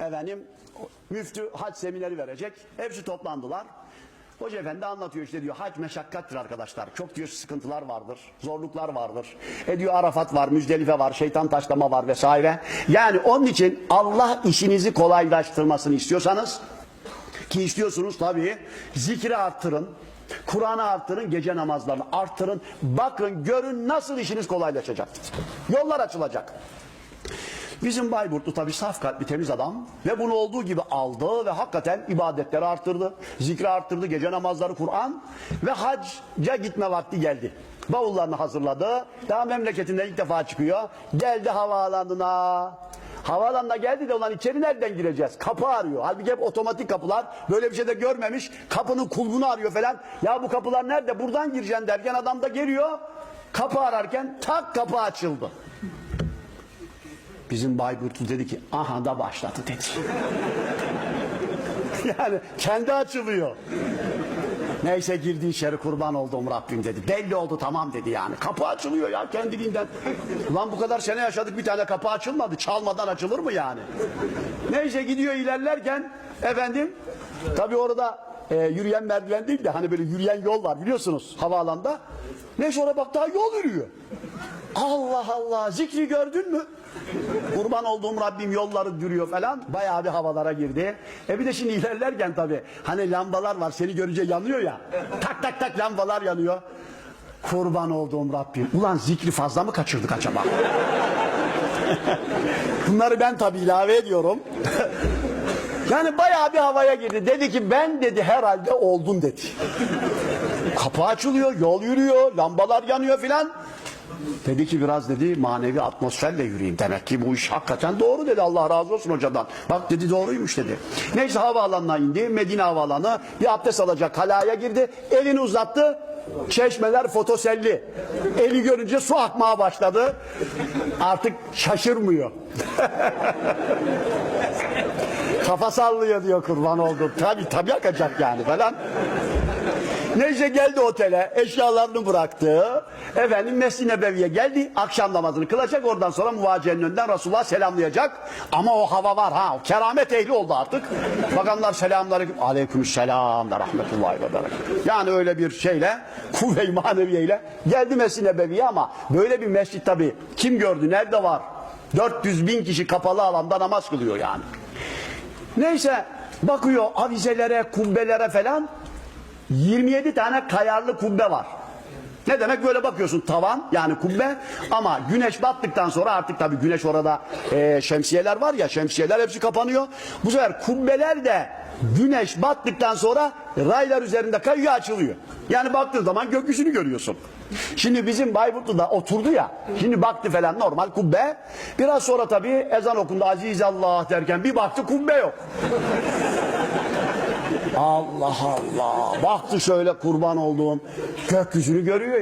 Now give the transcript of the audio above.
efendim müftü hac semineri verecek. Hepsi toplandılar. Hoca efendi anlatıyor işte diyor hac meşakkattir arkadaşlar. Çok diyor sıkıntılar vardır, zorluklar vardır. E diyor Arafat var, Müzdelife var, şeytan taşlama var vesaire. Yani onun için Allah işinizi kolaylaştırmasını istiyorsanız ki istiyorsunuz tabii zikri arttırın. Kur'an'ı arttırın, gece namazlarını arttırın. Bakın görün nasıl işiniz kolaylaşacak. Yollar açılacak. Bizim Bayburtlu tabii saf kalpli temiz adam ve bunu olduğu gibi aldı ve hakikaten ibadetleri arttırdı. Zikri arttırdı, gece namazları, Kur'an ve hacca gitme vakti geldi. Bavullarını hazırladı. Daha memleketinden ilk defa çıkıyor. Geldi havaalanına. Havaalanına geldi de olan içeri nereden gireceğiz? Kapı arıyor. Halbuki hep otomatik kapılar. Böyle bir şey de görmemiş. Kapının kulbunu arıyor falan. Ya bu kapılar nerede? Buradan gireceksin derken adam da geliyor. Kapı ararken tak kapı açıldı. Bizim Bayburtlu dedi ki aha da başladı dedi. yani kendi açılıyor. Neyse girdi içeri kurban olduğum Rabbim dedi. Belli oldu tamam dedi yani. Kapı açılıyor ya kendiliğinden. Ulan bu kadar sene yaşadık bir tane kapı açılmadı. Çalmadan açılır mı yani? Neyse gidiyor ilerlerken efendim tabi orada e, yürüyen merdiven değil de hani böyle yürüyen yol var biliyorsunuz havaalanında. Neyse oraya bak daha yol yürüyor. Allah Allah zikri gördün mü? Kurban olduğum Rabbim yolları yürüyor falan. Bayağı bir havalara girdi. E bir de şimdi ilerlerken tabii hani lambalar var seni görünce yanıyor ya. Tak tak tak lambalar yanıyor. Kurban olduğum Rabbim. Ulan zikri fazla mı kaçırdık acaba? Bunları ben tabii ilave ediyorum. yani bayağı bir havaya girdi. Dedi ki ben dedi herhalde oldun dedi. Kapı açılıyor, yol yürüyor, lambalar yanıyor filan. Dedi ki biraz dedi manevi atmosferle yürüyeyim. Demek ki bu iş hakikaten doğru dedi. Allah razı olsun hocadan. Bak dedi doğruymuş dedi. Neyse havaalanına indi. Medine havaalanı. Bir abdest alacak halaya girdi. Elini uzattı. Çeşmeler fotoselli. Eli görünce su akmaya başladı. Artık şaşırmıyor. Kafa sallıyor diyor kurban oldum. Tabi tabi akacak yani falan. Neyse geldi otele, eşyalarını bıraktı. Efendim Mescid-i Nebevi'ye geldi, akşam namazını kılacak. Oradan sonra muvacenin önünden Resulullah selamlayacak. Ama o hava var ha, keramet ehli oldu artık. Bakanlar selamları, aleyküm selam da rahmetullahi ve berekat. Yani öyle bir şeyle, kuvve-i maneviyeyle geldi Mescid-i Nebevi'ye ama böyle bir mescit tabii kim gördü, nerede var? 400 bin kişi kapalı alanda namaz kılıyor yani. Neyse bakıyor avizelere, kubbelere falan 27 tane kayarlı kubbe var. Ne demek böyle bakıyorsun tavan yani kubbe ama güneş battıktan sonra artık tabii güneş orada e, şemsiyeler var ya şemsiyeler hepsi kapanıyor. Bu sefer kubbeler de güneş battıktan sonra raylar üzerinde kayıyor açılıyor. Yani baktığın zaman gökyüzünü görüyorsun. Şimdi bizim Bayburtlu'da oturdu ya. Şimdi baktı falan normal kubbe. Biraz sonra tabii ezan okundu Aziz Allah derken bir baktı kubbe yok. Allah Allah. Baktı şöyle kurban olduğum gökyüzünü görüyor.